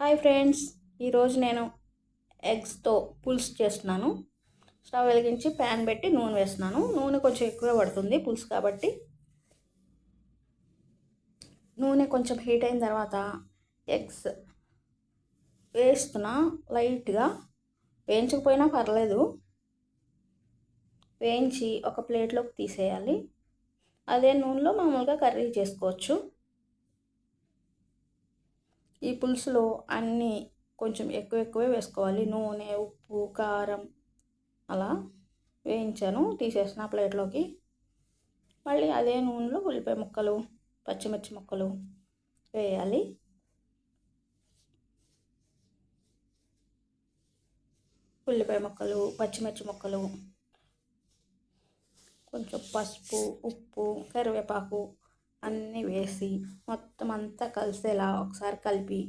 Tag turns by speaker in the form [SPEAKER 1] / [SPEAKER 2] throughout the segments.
[SPEAKER 1] Hi friends ఈరోజు నేను ఎగ్స్తో పులుసు చేస్తున్నాను. స్టవ్ వెలిగించి ప్యాన్ పెట్టి నూనె వేస్తున్నాను. నూనె కొంచెం ఎక్కువ పడుతుంది పులుసు కాబట్టి. నూనె కొంచెం హీట్ అయిన తర్వాత ఎగ్స్ వేస్తున్నా లైట్గా. వేయించకపోయినా పర్లేదు. వేయించి ఒక ప్లేట్లోకి తీసేయాలి. అదే నూనెలో మామూలుగా కర్రీ చేసుకోవచ్చు. ఈ పులుసులో అన్నీ కొంచెం ఎక్కువ ఎక్కువే వేసుకోవాలి. నూనె ఉప్పు కారం అలా వేయించాను. తీసేసిన ప్లేట్లోకి. మళ్ళీ అదే నూనెలో ఉల్లిపాయ ముక్కలు పచ్చిమిర్చి ముక్కలు వేయాలి. ఉల్లిపాయ ముక్కలు పచ్చిమిర్చి ముక్కలు కొంచెం పసుపు ఉప్పు కరివేపాకు అన్నీ వేసి మొత్తం అంతా కలిసేలా ఒకసారి కలిపి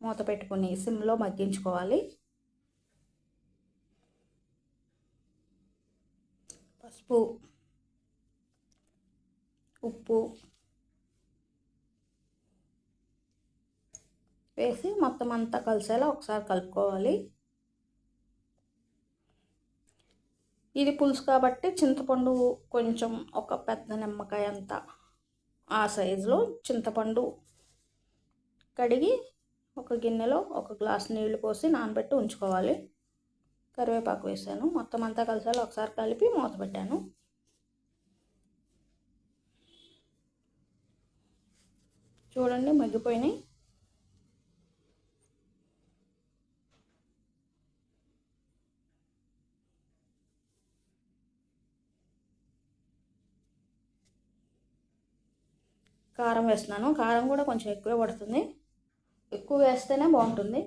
[SPEAKER 1] మూత పెట్టుకొని సిమ్లో మగ్గించుకోవాలి. పసుపు ఉప్పు వేసి మొత్తం అంతా కలిసేలా ఒకసారి కలుపుకోవాలి. ఇది పులుసు కాబట్టి చింతపండు కొంచెం ఒక పెద్ద నిమ్మకాయ అంతా ఆ సైజులో చింతపండు కడిగి ఒక గిన్నెలో ఒక గ్లాస్ నీళ్ళు పోసి నానబెట్టి ఉంచుకోవాలి. కరివేపాకు వేసాను. మొత్తం అంతా కలిసాలి ఒకసారి కలిపి మూత పెట్టాను. చూడండి మగ్గిపోయినాయి. కారం వేస్తున్నాను. కారం కూడా కొంచెం ఎక్కువే పడుతుంది. ఎక్కువ వేస్తేనే బాగుంటుంది.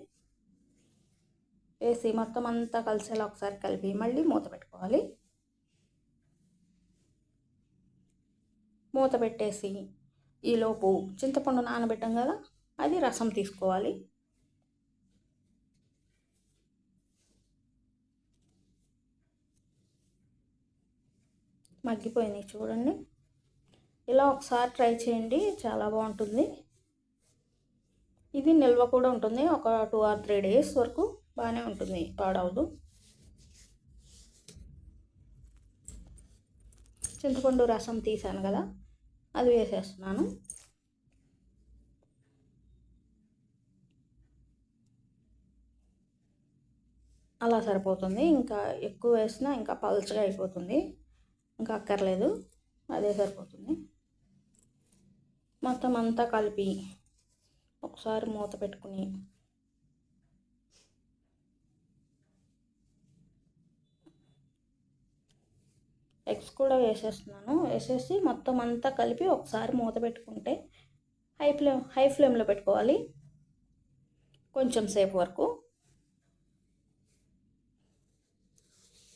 [SPEAKER 1] వేసి మొత్తం అంతా కలిసేలా ఒకసారి కలిపి మళ్ళీ మూత పెట్టుకోవాలి. మూత పెట్టేసి ఈలోపు చింతపండు నానబెట్టాం కదా అది రసం తీసుకోవాలి. మగ్గిపోయినాయి చూడండి. ఇలా ఒకసారి ట్రై చేయండి చాలా బాగుంటుంది. ఇది నిల్వ కూడా ఉంటుంది ఒక టూ ఆర్ త్రీ డేస్ వరకు బాగానే ఉంటుంది పాడవదు. చింతపండు రసం తీసాను కదా అది వేసేస్తున్నాను. అలా సరిపోతుంది ఇంకా ఎక్కువ వేసినా ఇంకా పల్చగా అయిపోతుంది ఇంకా అక్కర్లేదు అదే సరిపోతుంది. మొత్తం అంతా కలిపి ఒకసారి మూత పెట్టుకుని ఎగ్స్ కూడా వేసేస్తున్నాను. వేసేసి మొత్తం అంతా కలిపి ఒకసారి మూత పెట్టుకుంటే హై ఫ్లేమ్ హై ఫ్లేమ్లో పెట్టుకోవాలి. కొంచెం సేపు వరకు.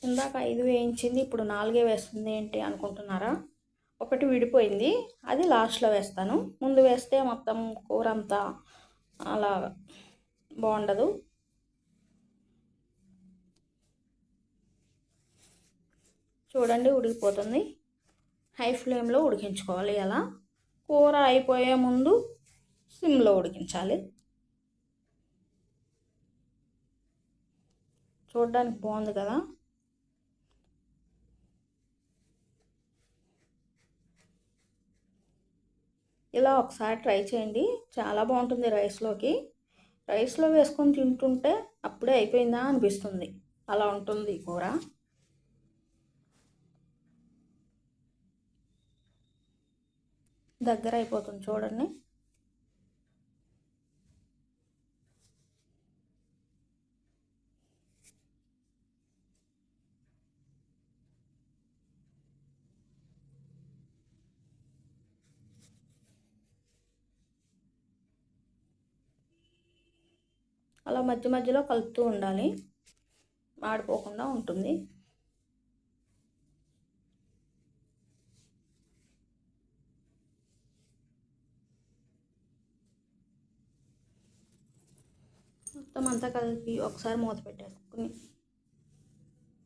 [SPEAKER 1] ఇందాక ఐదు వేయించింది ఇప్పుడు నాలుగే వేస్తుంది ఏంటి అనుకుంటున్నారా? ఒకటి విడిపోయింది. అది లాస్ట్లో వేస్తాను. ముందు వేస్తే మొత్తం కూర అంతా అలా బాగుండదు. చూడండి ఉడికిపోతుంది. హై ఫ్లేమ్లో ఉడికించుకోవాలి అలా కూర అయిపోయే ముందు సిమ్లో ఉడికించాలి. చూడడానికి బాగుంది కదా? కూడా ఒకసారి ట్రై చేయండి. చాలా బాగుంటుంది రైస్లోకి. రైస్లో వేసుకొని తింటుంటే అప్పుడే అయిపోయిందా అనిపిస్తుంది. అలా ఉంటుంది కూర. దగ్గర అయిపోతుంది చూడండి. అలా మధ్య మధ్యలో కలుపుతూ ఉండాలి. మాడిపోకుండా ఉంటుంది. మొత్తం అంతా కలిపి ఒకసారి మూత పెట్టేసుకుని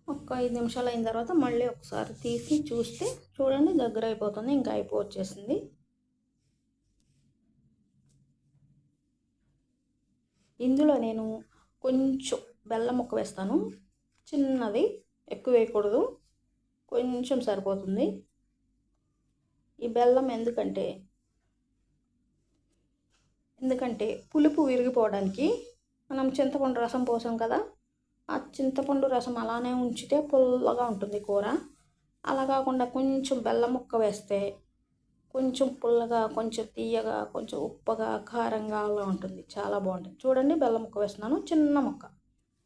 [SPEAKER 1] ఒక ఐదు నిమిషాలు అయిన తర్వాత మళ్ళీ ఒకసారి తీసి చూస్తే చూడండి దగ్గర అయిపోతుంది ఇంకా అయిపో వచ్చేసింది. ఇందులో నేను కొంచెం బెల్లం ముక్క వేస్తాను. చిన్నది ఎక్కువ వేయకూడదు. కొంచెం సరిపోతుంది. ఈ బెల్లం ఎందుకంటే ఎందుకంటే పులుపు విరిగిపోవడానికి మనం చింతపండు రసం పోసాం కదా ఆ చింతపండు రసం అలానే ఉంచితే పుల్లగా ఉంటుంది కూర. అలా కాకుండా కొంచెం బెల్లం ముక్క వేస్తే కొంచెం పుల్లగా కొంచెం తీయగా కొంచెం ఉప్పగా కారంగా అలా ఉంటుంది. చాలా బాగుంటుంది. చూడండి బెల్లం ముక్క వేస్తున్నాను. చిన్న ముక్క.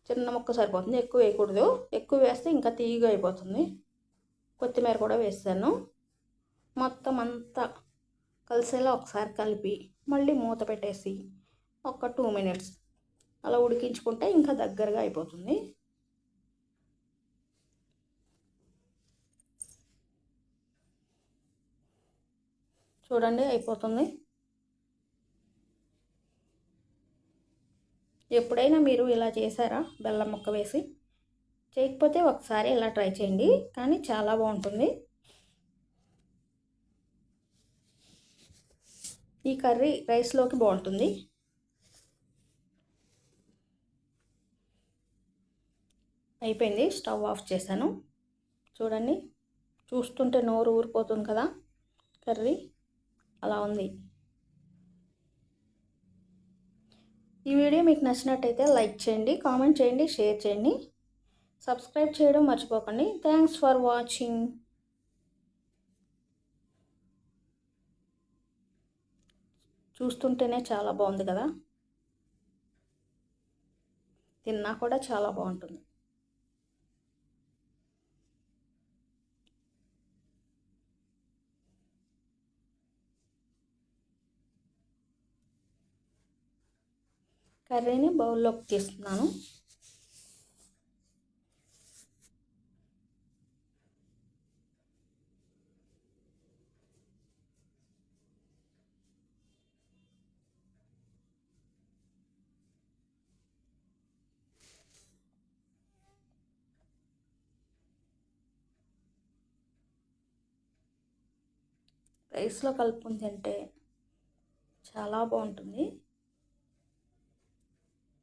[SPEAKER 1] చిన్న ముక్క సరిపోతుంది. ఎక్కువ వేయకూడదు. ఎక్కువ వేస్తే ఇంకా తీయగా అయిపోతుంది. కొత్తిమీర కూడా వేసాను. మొత్తం అంతా కలిసేలా ఒకసారి కలిపి మళ్ళీ మూత పెట్టేసి ఒక టూ మినిట్స్ అలా ఉడికించుకుంటే ఇంకా దగ్గరగా అయిపోతుంది. చూడండి అయిపోతుంది. ఎప్పుడైనా మీరు ఇలా చేశారా? బెల్లం ముక్క వేసి. చేయకపోతే ఒకసారి ఇలా ట్రై చేయండి కానీ చాలా బాగుంటుంది. ఈ కర్రీ రైస్లోకి బాగుంటుంది. అయిపోయింది స్టవ్ ఆఫ్ చేశాను. చూడండి చూస్తుంటే నోరు ఊరిపోతుంది కదా కర్రీ. అలా ఉంది. ఈ వీడియో మీకు నచ్చినట్టయితే లైక్ చేయండి కామెంట్ చేయండి షేర్ చేయండి. సబ్స్క్రైబ్ చేయడం మర్చిపోకండి. Thanks for watching. చూస్తుంటేనే చాలా బాగుంది కదా? తిన్నా కూడా చాలా బాగుంటుంది. కర్రీని బౌల్లోకి తీస్తున్నాను. రైస్లో కలుపుకుని తింటే చాలా బాగుంటుంది.